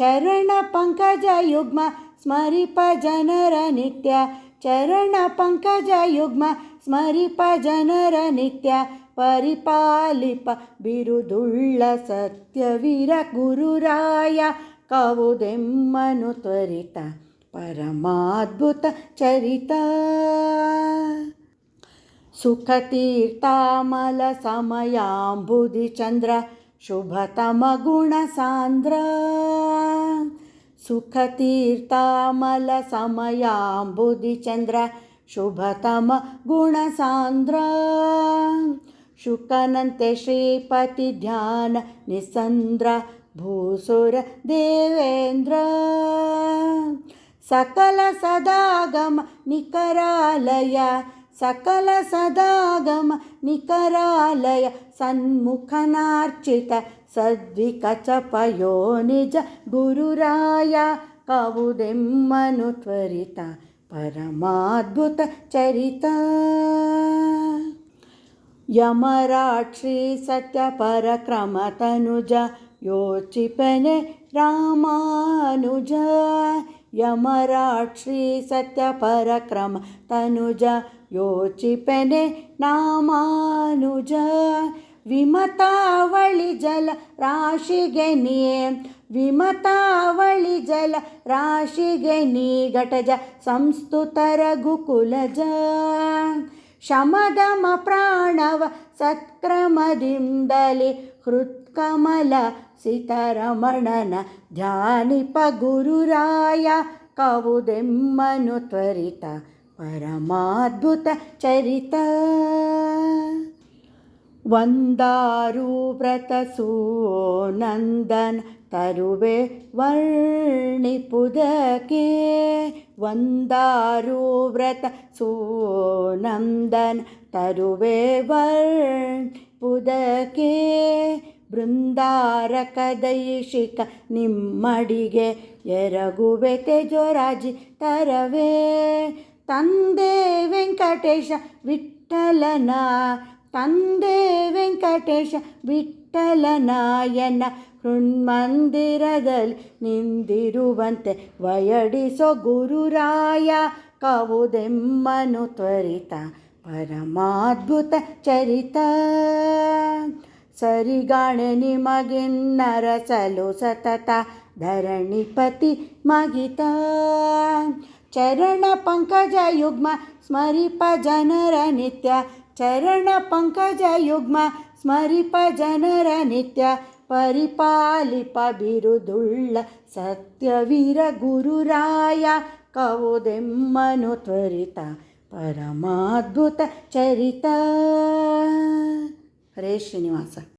चरणपङ्कजयुग्म स्मरिप जनरनित्या चरणपङ्कजयुग्म स्मरिप जनरनित्या परिपालिप बिरुदुಳ್ळ सत्यवीर गुरुराय कवुदेम्मनु त्वरित परमाद्भुत चरिता सुखतीर्थामलसमयाम्बुधिचन्द्र शुभतमगुणसान्द्र सुखतीर्थामलसमयाम्बुदिचन्द्र शुभतमगुणसान्द्र शुकनन्ते श्रीपतिध्यान निसन्द्र भूसुर देवेन्द्र। सकलसदागम निकरालय సకల సదాగమ నికరాలయ సన్ముఖనార్చిత సద్వికచపయో నిజ గురురాయ కవుదెమ్మను త్వరిత పరమాద్భుత చరిత. యమరాక్షి సత్యపరక్రమతనుజ యోచిపనే రామానుజ ಶ್ರೀ ಸತ್ಯ ಪರಕ್ರಮ ತನುಜ ಯೋಚಿಪನೆ ನಾಮಾನುಜ. ವಿಮತಾವಳಿ ಜಲ ರಾಶಿಗೆ ನೀ, ವಿಮತಾವಳಿ ಜಲ ರಾಶಿಗೆ ನೀ ಘಟಜ ಸಂಸ್ತುತರ ಗುಕುಲಜ ಶಮದಮ ಪ್ರಾಣವ ಸತ್ಕ್ರಮದಿಂದಲೇ ಹೃತ್ಕಮಲ ಸಿತರಮಣನ ಧ್ಯಾನಿಪ ಗುರುರಾಯ ಕವುದೆಮ್ಮನು ತ್ವರಿತ ಪರಮಾದ್ಭುತ ಚರಿತ. ವಂದಾರು ವ್ರತ ನಂದನ್ ತರುವೆ ವರ್ಣಿಪುದಕ್ಕೆ ವಂದಾರು ವ್ರತ ಸೋನಂದನ್ ತರುವೆ ಬುದಕೆ ಬೃಂದಾರ ದೈಶಿಕ ನಿಮ್ಮಡಿಗೆ ಎರಗುವೆ ತೇಜೋರಾಜಿ ತರವೇ. ತಂದೆ ವೆಂಕಟೇಶ ವಿಠಲನ, ತಂದೆ ವೆಂಕಟೇಶ ವಿಠಲನಾಯನ ಹೃನ್ಮಂದಿರದಲ್ಲಿ ನಿಂದಿರುವಂತೆ ವಯಡಿಸೋ ಗುರುರಾಯ ಕವುದೆಮ್ಮನು ತ್ವರಿತ ಪರಮಾದ್ಭುತ ಚರಿತ ಸರಿಗಾಣೆ ನಿಮಗಿನ್ನರಸಲು ಸತತ ಧರಣಿಪತಿ ಮಗಿತ ಚರಣ ಪಂಕಜ ಯುಗ್ಮ ಸ್ಮರಿಪ ಜನರ ನಿತ್ಯ ಚರಣ ಪಂಕಜ ಯುಗ್ಮ ಸ್ಮರಿಪ ಜನರ ನಿತ್ಯ ಪರಿಪಾಲಿಪ ಬಿರುದುಳ್ಳ ಸತ್ಯವೀರ ಗುರುರಾಯ ಕವುದೆಮ್ಮನು ತ್ವರಿತ ಪರಮಾದ್ಭುತ ಚರಿತ. ಹರೇ ಶ್ರೀನಿವಾಸ.